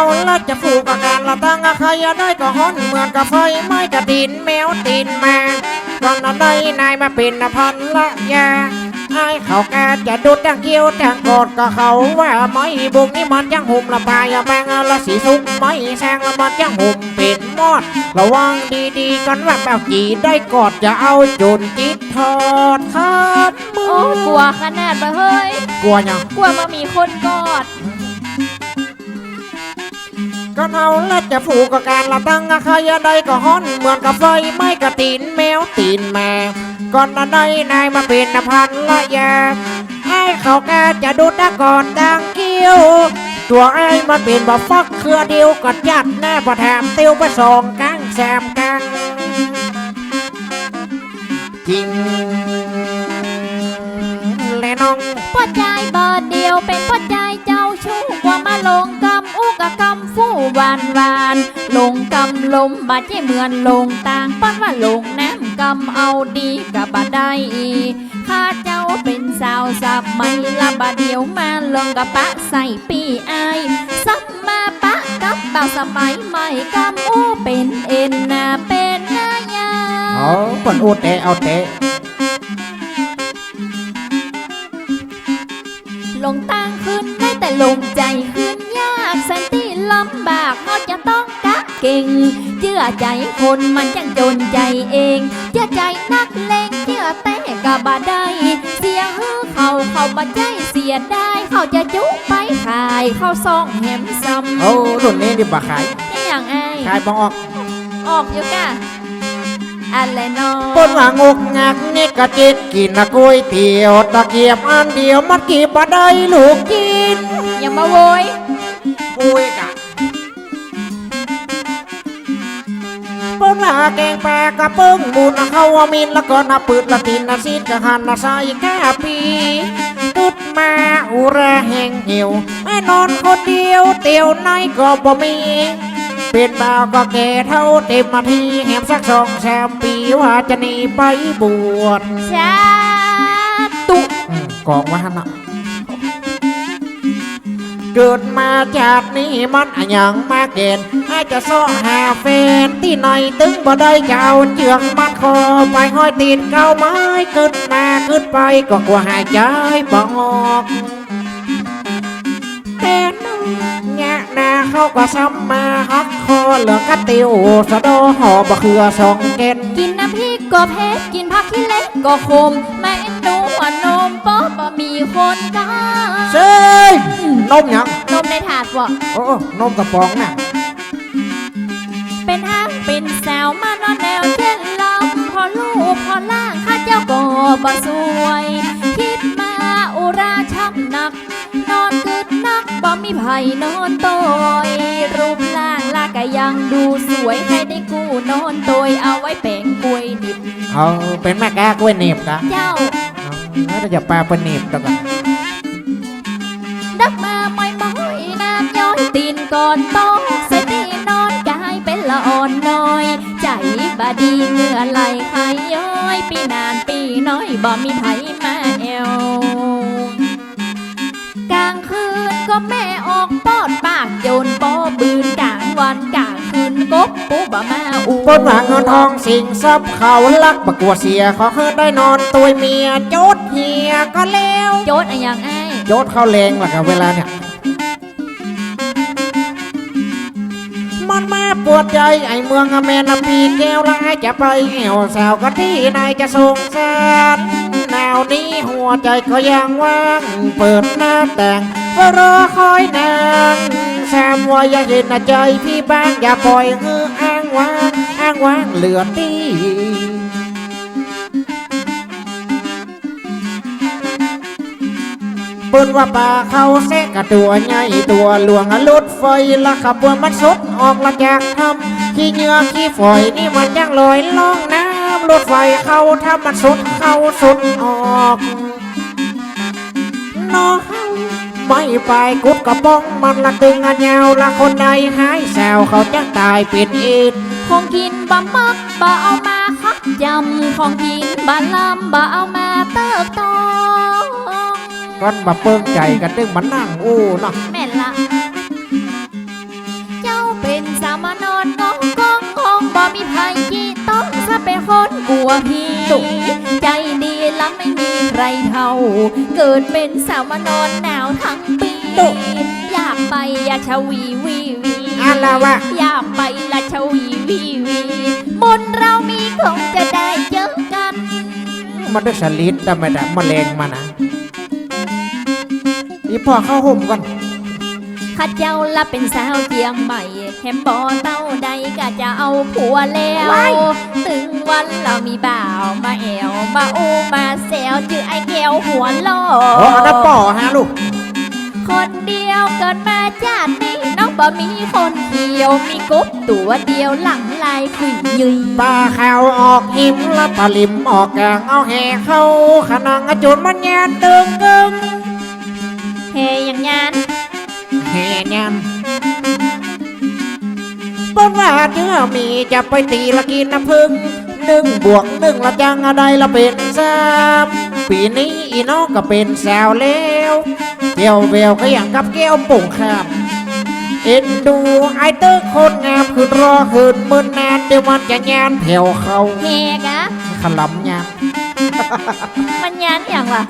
เอาละจะผูกกับการละตั้งกับใครได้ก็ฮ้อนเหมือนกับไฟไม้กระดินแมวตีนมาก่อนนั้นได้นายมาเป็นพันละยาไอ้เขาแกจะดูดจังเกี้ยวจังกอดก็เขาว่าไม่บุกนี่มันยังหุ่มละปลายแมงละสีสุกไม่แซงละมันยังหุ่มเป็นมอด ระวังดีๆกันว่าแบบจีได้กอดจะเอาจุนจิตทอดขาดมืโอ้กลัวขนาดบ่เฮ้ย กลัวยังกลัวมามีคนกอด ก็เอาละจะผูกกับการละตั้งใครได้ก็ฮ้อนเหมือนกับไฟไม้กระตีนแมวตีนแม่ก่อนนั้นได้นายมาเป็นพันละยาไอ้เขาแกจะดูดก่อนดังกี้วตัวไอ้มันเป็นบ่ฟักเครือเดียวก็ยัดแน่ประแถมตียวไปสองกังแซมกังจริง และน้องพ่อใจเบอร์เดียวเป็นพ่อใจเจ้าชู้กว่ามาลงกำอุกกะกำฟู่หวานหวานลงกำลมบาดใจเหมือนลงต่างปั้นว่าลงน้ำกำเอาดีกับบาได้ีข้าเจ้าเป็นสาวสับไม่ละบาเดียวมาลงกับปะใส่ปีอายซับมาปะกับบ่าวสมัยใหม่กำอู้เป็นเอ็นนาเป็นนายาเอาปนอูเตะเอาเต ลงตั้งขึ้นได้แต่ลงใจขึ้นยากแสนที่ลำบากเขาจะต้องกะเก่ง เชื่อใจคนมันจังจนใจเอง เชื่อใจนักเลงเชื่อแต่กะบาได้ เสียฮือเขาเขาบาใจเสียได้เขาจะจุไปขายเข้าซองแหมซ้ำเอารุ่นนี้ดิบ่ขายนี่อย่างไอ้ขายบ่ออก ออกอยู่กะ อะไรนอปนว่างกงักนี่กะจิตกินนะก๋วยเตี๋ยวตะเกียบอันเดียวมันกี่บ่ได้ลูกกินอย่ามาโวยอุ้ยกะปนว่าแกงแปลกระเปิ้งบุญเข้าว่ามินแล้วก็นาปืดละตินนาซีดกะหันนาใส่แค่ปีตึดมาอุระแห่งเหี่ยวไอ้นอนคนเดียวเตียวในก็บ่มี เป็นบ่าวก็แก่เท่าเต็มมาทีแหมสักสองแสมปีว่าจะหนีไปบวชชาตุอืมกองว่าหั่นน่ะเกิดมาจากนี้มันอะหยังมาเกณฑ์ให้จะซ้อหาแฟนที่ไหนตึงบ่ได้เจ้าเจืองมัดคอไปห้อยตีนเก้าไม้ขึ้นมาขึ้นไปก็กลัวหายใจบ่ออกแต่น้องแงะห น้าเขาก็ซ้ำมาฮักคอเหลืองกระติวสะโดหอบะเขือสองเกนกินน้ำพริกก็เผ็ดกินผักขี้เล็กก็ขมแม่หนูว่านมป๊อบบ่มีคนกล้าเซ่ยนมหยังนมในถาดบ่โอ้นมกระป๋องน่ะเป็นห้างเป็นแซวมานอนแนวเช่นลำพอลูกพอล่างข้าเจ้าก็บ่สวย บ่มีไผนอนโตยรูปร่างลากะยังดูสวยให้ได้กู้นอนโตยเอาไว้แปลงกล้วยดิบ เอาเป็นแม่กากล้วยหนีบกะเจ้าเอาแล้วจะแปลเป็นหนีบตะกันดักมาไม่มอยน้ำย้อยตีนก่อนโตกใส่ตีนนอนกายเป็นละอ่อนน้อย ใจบาดีเหงื่อไหลไขย้อย ปีนานปีน้อยบ่มีไผมาแอวกลางคืน ก็แม่ออกปอดปากโยนปอบืนกลางวันกลางคืนกบปูบ่มาอูปนหวังเงินทองสิ่งทรัพย์เขาลักประกวดเสียขอให้ได้นอนตัวเมียโจดเฮียก็แล้วโจดอะอย่างไอ้ายโจดเข้าแรงล่ะกับเวลาเนี่ยมันมาปวดใจไอ้เมืองอเมนปีแก้วร้ายจะไปแอวสาวก็ที่ไหนจะสงสารหนาวนี้หัวใจก็ยังว่างเปิดหน้าแต่ง ก็รอคอยนางแซมว่าอย่าเห็นน้าใจพี่บ้างอย่าปล่อยฮืออ้างว่างอ้างว่างเหลือตีปืนว่าป่าเขาเสกกับตัวใหญ่ตัวหลวงลุดไฟละขับวนมันสุดออกละจากทำขี้เหงื่อขี้ฝอยนี่มันยังลอยล่องน้ำรถไฟเข้าถ้ามันสุดเข้าสุดออกน้อง ไม่ไปกุดกระป้องมันละตึงอันยาวละคนใดหายแซวเขาจะตายเป็นอีดของกินบะมักบะเอามาคักจำของกินบะลำบะเอามาเติบโตก้อนมาเปิ้งใจกันดึงมันนั่งอู้เนาะแม่นละาวมานอนงองกองงองบ่มีภัยยี่ต้องซะเป็นคนกลัวพี่ใจดีล้ำไม่มี ใครเท่าเกิดเป็นสาวมานอนหนาวทั้งปีอยากไปอยากชวีวีวีอะไรวะอยากไปราชวีวีวีมนต์เรามีคงจะได้เจอกัน มันได้สลิดแต่ไม่ได้แมลงมานะอีพ่อเข้าห่มก่อนข้าเจ้าละเป็นสาวเจียงใหม่แฮมบอเต้าใดก็จะเอาผัวแล้ว ถึงวันเรามีบ่าวมาแอวมาอูมาแซ วจือไอ้แก้วหัวโลอโอ้อันนั้นป่อฮะลูก คนเดียวเกิดมาชาตินี้น้องบ่มีคนเขียวมีกบตัวเดียวหลังลายคุยยุยปลาขาวออกหิมและปลาลิมออกกลางเอาแห่เข้าขนังกระจุนมันแยนตึงกึงเฮอย่างงานแห่ยันปนว่าเนื้อมีจะไปตีละกินน้ำพึ่ง หนึ่งบวกหนึ่งละจังอะไรละเป็นสามปีนี้อีน้องก็เป็นสาวแล้วเกี่ยวเววก็อย่างกับแก้วปุ่งข้ามเอ็นดูไอ้เตอร์คนงามคืนรอคืนมืนนานเดี๋ยวมันจะงานแผ่วเขาเฮกะขลำงานมันยานอย่างล่ะ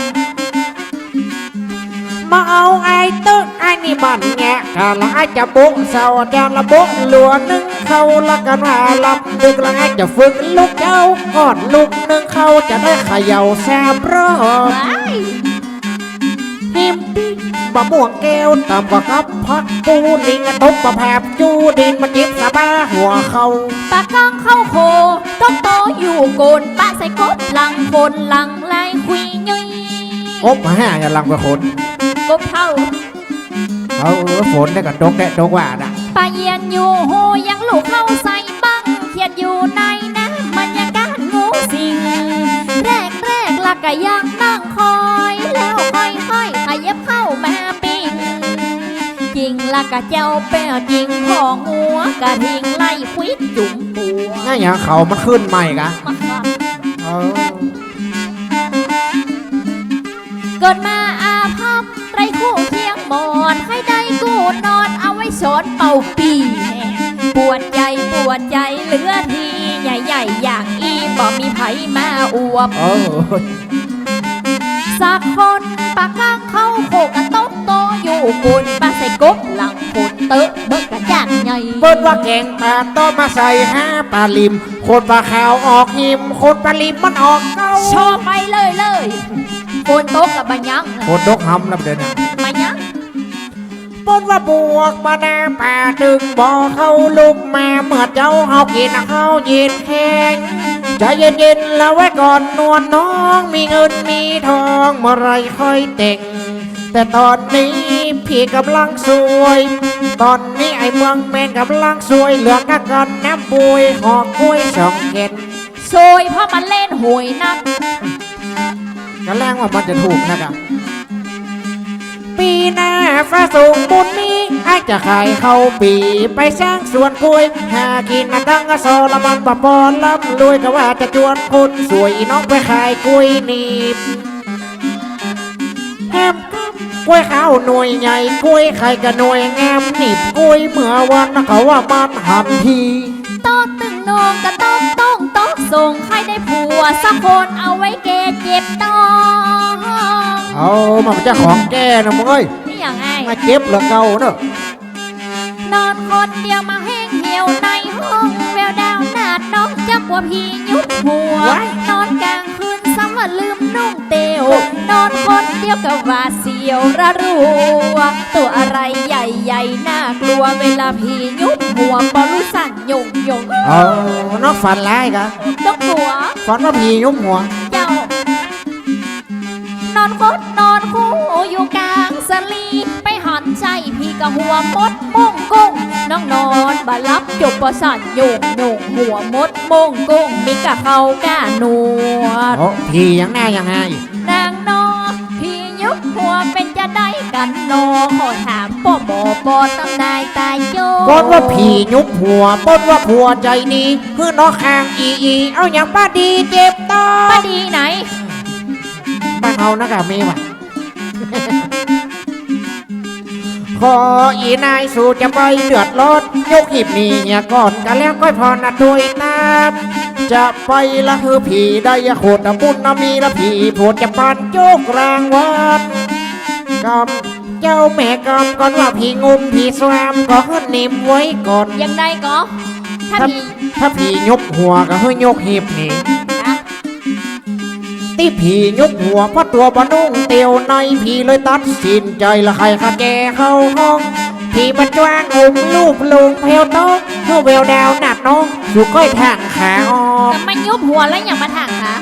มาเอาไอ้เตอร์ไอ้นี่มันแงะกะละไอ้จะโบกเสาจะละโบกหลัวหนึ่งเขาละกันว่าลำดึกละไอ้จะฝึกลูกเจ้าก่อนลูกหนึ่งเขาจะได้เขย่าแซบรอบว้ายหิมปีบะม่วงแก้วตำกว่ากับพักปูนิงตบประแผบจูดินมาจิบสะบ้าหัวเขาปากกางเข้าโคต้องโตอยู่โกนปะใส่กบหลังคนหลังลายคุยยุยกบมาห้าอย่าลังไปขนก บเท่าเอาเออฝนได้กับดกแดดดกว่าน่ะปลาเยียนอยู่โหยังลูกเข้าใส่บังเขียดอยู่ในน้ำมันยังการงูสิงแรกแรกลักกะยังนั่งคอยแล้วค่อยค่อยๆขยับเข้ามาปิงจริงลักกะเจ้าแป้วจริงของหัวกะทิงไล่ควิดจุ่มปัวง่ายอย่างเขามันขึ้นใหม่กะมาค่ะเออเกิดมา สอนเป่าปีแห่ปวดใจปวดใจเหลือทีใหญ่ๆอย่างอีบ่มีไผมาอวบเออสักคนปากกางเข้าโคกระโต๊ะโตอยู่กุนปลาใส่กบหลังผลเตอะเบิกกระจานใหญ่เปิ้นว่าแกงปลาต้มมาใส่ห้าปลาลิมโคนปลาขาวออกหิมโคนปลาลิมมันออกเก้าชอบไปเลยเลยโคนโต๊ะกับบัญญังโคนดกหำแล้วเดี๋ยวนี้บัญญังเปิ้นว่าบวกมาหน้าป่าดึงบ่อเข้าลูกมาเมื่อเจ้าเฮากินข้าวเย็นแข็งใจเย็นๆแล้วไว้ก่อนนวลน้องมีเงินมีทองเมื่อไรค่อยแต่งแต่ตอนนี้พี่กำลังสวย ตอนนี้ไอ้เมืองแมนกำลังสวยเหลือกะกันน้ำบุยหอกกล้วยสองเกนโซยเพราะมันเล่นหวยนักก็แรงว่ามันจะถูกนะครับ ปีหน้าฟ้าสูงบุญนี้ไอ้จะขายเข้าปีไปสร้างสวนกล้วย หากินมาตั้งโซละมันปะปอนลำรวยก็ว่าจะจวนคนสวยน้องไปขายกล้วยหนีบแฮมกล้วยข้าวหน่วยใหญ่กล้วยไข่กับหน่วยงามหนีบกล้วยเมื่อวันเขาว่ามันหันทีโต๊ะตึงนองกระต้องต้องโต๊ะส่งให้ได้ผัวสักคนเอาไว้แกเจ็บต้อง เอามาเป็นเจ้าของแกนะมึงเอ้ยนี่อย่างไงมาเจ็บเหลือเก่าเนอะนอนคนเดียวมาแห้งเหี่ยวในห้องแววดาวนาดน้องจักว่าพี่ยุดหัว นอนกลางคืนซ้ำว่าลืมนุ่งเตียวนอนคนเดียวกับว่าเสียวระรัว ตัวอะไรใหญ่ๆน่ากลัวเวลาพี่ยุดหัวบอรู้สั่นยงยงเอาน้องฝันร้ายกะต้องหัวฝันว่าผียุบหัว เจ้านอนคดนอนคู่อยู่กลางสลี ไปหันใจพี่กับหัวมดมงกุ้งน้องนอนบารับจบประสานโยงโยงหัวมดมงกุ้งมีกะเขากะหนวดโอ้ผียังหน้ายังไงนางนอพี่ยุบหัวเป็นจะได้กันนอขอถามป่อบอบอตำนายตายโยปนว่าผียุบหัวปนว่าผัวใจดีคือน้องข้างอีอีเอาอย่างป้าดีเจ็บตอป้าดีไหน บ้านเอานะกะมีว่ะขออีนายสู่จะไปเดือดร้อนยกหีบหนี่เหียก่อนกันแล้วก็พอนะด้วยตามจะไปละคือผีได้ยาโคตรบุญนะมีละผีโผดจะปันโจกรางวัลกำเจ้าแม่กำก่อนว่าผีงุมผีสวามก็ขึ้นนิ่มไว้ก่อนยังไงก็ถ้าถ้าผีถ้าผียกหัวก็ให้ยกหีบหนี่นะ ที่ผียกหัวเพราะตัวบนุ่งเตียวในผีเลยตัดสินใจละใครขาแจเข้าห้องผีมันจ้วงอุ้มลูบลุงเพลโต๊ะเพื่อเวลดาวหนักน้องสู่ก้อยทางขาออกแต่มันยุบหัวแล้วอย่างมาถังคะ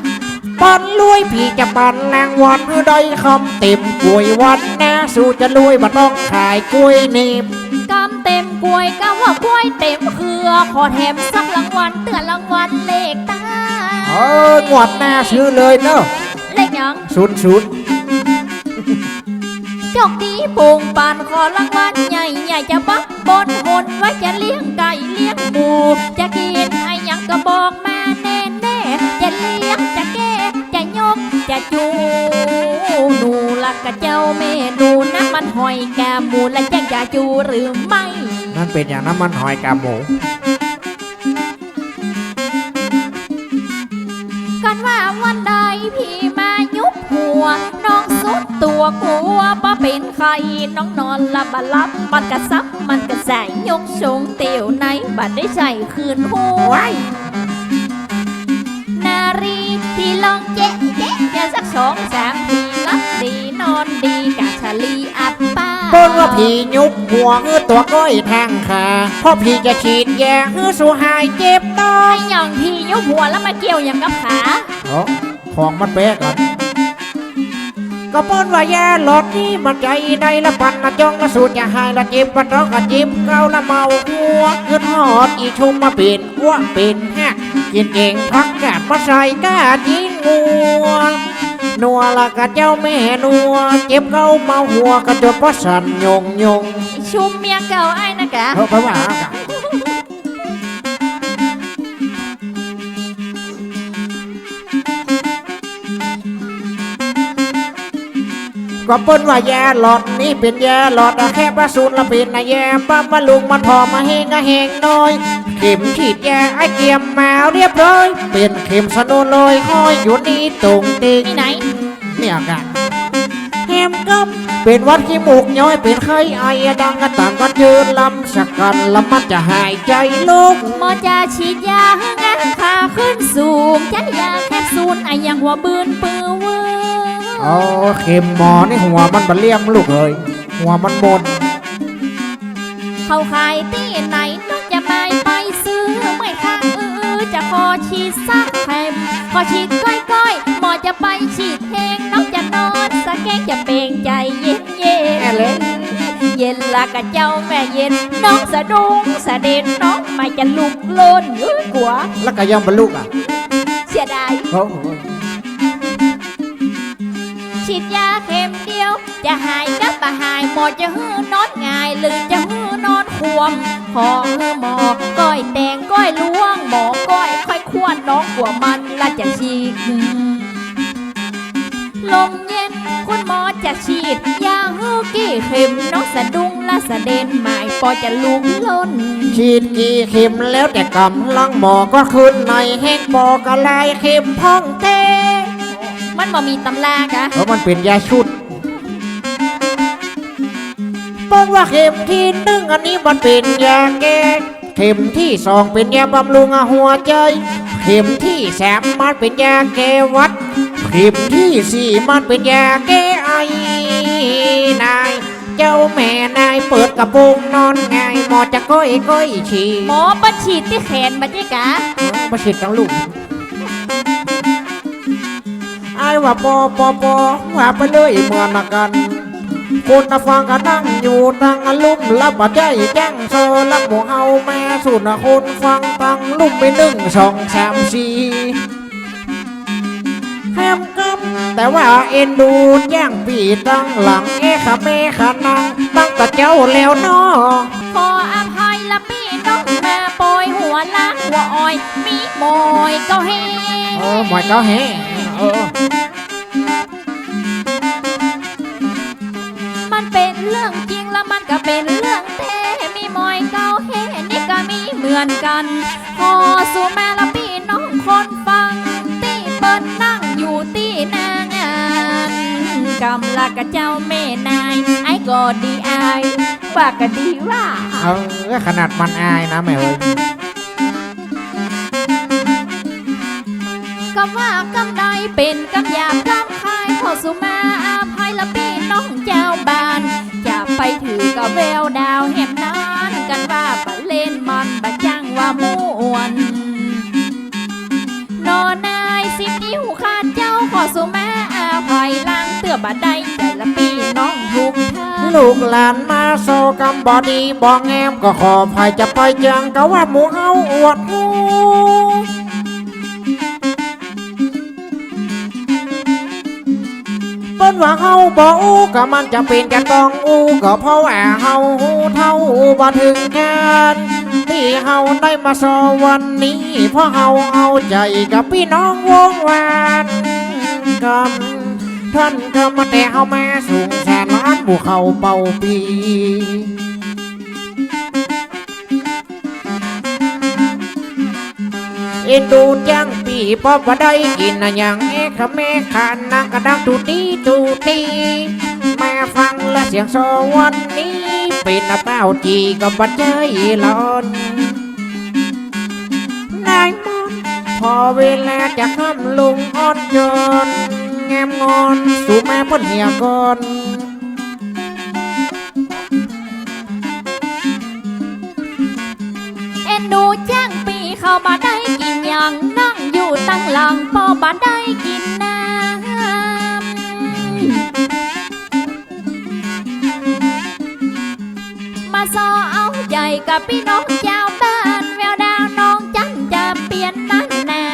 ปันลุยผีจะปันนางวันเพื่อได้คำเต็มกล้วยวันนะสู่จะลุยบัต้องขายกล้วยหนีบกำเต็มกล้วยกำว่ากล้วยเต็มเครือขอแถมสักรางวัลเตือนรางวัลเลขตา เอองวดหน้าซื้อเลยเนอะเลขหยังศูนย์ศูนย์จกดีโป่งปานขอรางวัลใหญ่ใหญ่จะบักบนหนไว้จะเลี้ยงไก่เลี้ยงหมูจะกินไอ้หยังก็บอกมาแน่แน่ๆจะเลี้ยงจะแก้จะยกจะจูหนูละกะเจ้าแม่หนูนะมันหอยแกมหมูและแจ้งจะจูหรือไม่นั่นเป็นอย่างน้ำมันหอยกาหมู กันว่าวันใดพี่มายุบหัว น้องสุดตัวกลัวป้าเป็นใคร น้องนอนหลับบลับมันกระซับมันกระใส่ยกชงเตียวในบัดได้ใส่คืนหัวนารีพี่ลองเจ๊ะเจ๊ะอย่าสักสองสามทีรับดีนอนดีกะชะลีอับ ป้าต้นว่าผียุบหัวคือตัวก้อยทางขาเพราะผีจะฉีดยาคือสูหายเจ็บต้อไอ้หย่องพียุบหัวแล้วมาเกี่ยวอย่างกับขา เอ้าของมันแปลกก่อนก็ป้นว่ายาหลอดนี่มันใจในละปันละจ้องละสูดอย่าหายละจ็บปะท้องละจิบเกาละเมาหัวขึ้นหอดอีชุมมาป็นอ้วป็นหักกินเก่งพักกาดมาใส่กาจิงงัว นัวละกะเจ้าแม่นัวเจ็บเกาเมาหัวกระจดเพราะสันยงยงชุมเมียเก่าไอ้นะกะเออไปว่ากันก็เปิ้นว่ายาหลอดนี่เป็นยาหลอดอะแค่ประสูนละเป็นนะแยมปั๊มมาลุงมันพอมาเฮงก็เฮงน้อย เข็มฉีดยาไอเกียมมาเรียบร้อย เป็นเข็มสนุนลอยห้อยอยู่นี่ตรงติงที่ไหนเนี่ยกะแฮมกัมเป็นวัดขี้มูกย้อยเป็นไข้ไอดังกระต่างกันยืนลำสักกันละมันจะหายใจลุกหมอจะฉีดยาให้งานขาขึ้นสูงจะยาแคปซูลไอยังหัวบืนปือเวออ๋อเข็มหมอนี่หัวมันบะเลี่ยมลูกเอ้ยหัวมันหมดเข้าขายที่ไหนน้องจะไม่ไป ขอฉีดสักแคมขอฉีดก้อยก้อยๆหมอจะไปฉีดแห้งน้องจะนอนสะแกงจะเปลงใจเย็นเย็นแม่เล่นเย็นละกะเจ้าแม่เย็นน้องสะดุ้งสะเด็นน้องไม่จะลุกโลนเอ้ยกลัวแล้วก็ยังบรรลุอะเสียดายโอ้โหฉีดยาเข็มเดียว จะหายกับบ่หายหมอจะฮื้อนอนง่ายหรือจะฮื้อนอนควมขอฮื้อหมอก้อยแตงก้อยล้วงหมอ น้องกลัวมันละจะฉีกลมเย็นคุณหมอจะฉีดยาฮื้อกี่เข็มน้องสะดุ้งละสะเด็นหมายปอจะลุกล้น ฉีดกี่เข็มแล้วแต่กำลังหมอก็ขึ้นในแห้งปอกระลายเข็มพ่องเต้มันบ่มีตำรากะเพราะมันเป็นยาชุดบอกว่าเข็มที่หนึ่งอันนี้มันเป็นยาแก้เข็มที่สองเป็นยาบำรุงหัวใจเข็มที่สามมันเป็นยาแก้หวัด เข็มที่สี่มันเป็นยาแก้ไอนาย เจ้าแม่นายเปิดกระโปรงนอนไงายหมอจะก้อยก้อยฉี่หมอปัดฉีดที่แขนบัดนี้กะมาฉีดทั้งลูกไอ้ว่าปอปอปอว่าไปเลยเหมือนกัน คนน่ะฟังกันนั่งอยู่ตั้งลุ่มรับปัจจัยแจ้งโซลักหมูเฮาแม่สุดนคนฟังตั้งลุ่มไปหนึ่งสองสามสี่แฮมกำแต่ว่าเอ็นดูย่างปีตั้งหลังเอขาเมขานังตั้งแต่เจ้าแล้วนาะขออภัยละพี่น้องมาปล่อยหัวล้างหัวอ้อยมีหมอยก็เฮเออหมอยเจ้าแฮ่เออ ก็เป็นเรื่องเท่มีมอยเก่าเฮนี่ก็มีเหมือนกันพอสู่แม่ละพี่น้องคนฟัง ตีเปิ้นนั่งอยู่ตีหน้างานกำลักกับเจ้าแม่นาย ไอ้ก็ดีอายว่าก็ดีว่า เออขนาดมันอายนะแม่เอ้ยก็ว่ากำไดเป็นกำยาบ กับแววดาวแหมนานกันว่าปะเล่นมันบะจังว่าม่วนนอนนายสิบนิ้วขาดเจ้าขอสุมาอาภัยล้างเตือบะได้ใจละพี่น้องทุกท่านลูกหลานมาโซกำบอดีบองแงมก็ขอภัยจะไปจังก็ว่าหมูเอาอวดหู เปิ้นว่าเฮาบ่อู้ก็มันจะเป็นกันกองอู้ก็เพราะว่าเฮาหูเท่าบ่ถึงกันที่เฮาได้มาสอวันนี้เพราะเฮาเอาใจกับพี่น้องวงวานกันท่านก็มาแต่เฮามาสูงแสนล้านหมู่เขาเป่าปีเอ็นดูจัง ปีปอบว่าได้กินอะหยังเอ๊ะขะแม่ขานนางกระดังตูตีตูตีมาฟังและเสียงโซวันนี้เป็นอะเป้าจีกับบัดใจหลอนนายมอนพอเวลาจะข้ามลุงอ่อนโยนแงมงอนสู่แม่พ้นเหี่ยก่อนเอ็นดูแจ้งปีเข้ามาได้ ลังพอบาได้กินน้ำ มาซอเอาใจกับพี่น้องเจ้าบ้านแววดาวน้องจันจะเปลี่ยนนั่นนา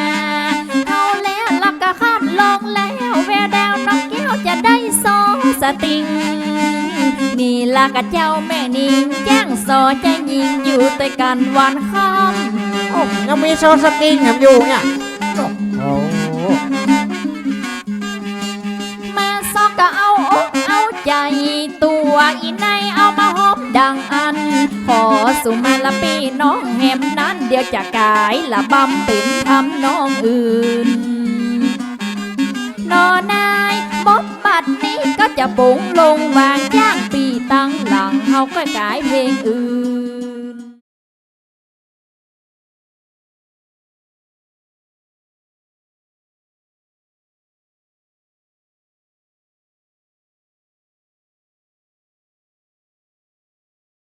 เขาแล้วลักกะข้ามลงแล้วแววดาวน้องแก้วจะได้โซสติงนี่ละกะเจ้าแม่นิงแจ้งสอจะยิงอยู่แต่กันวันค่ำโอ้ยังมีโซสติงแถมอยู่เนี่ย วอีในเอามาหอมดังอัน ขอสุมาละปีน้องแหมนั้นเดี๋ยวจะกายละบำเป็นทำน้องอื่น นอนายบดบัดนี้ก็จะปุงลงวางย่างปีตั้งหลังเขาก็กายเพลงอื่น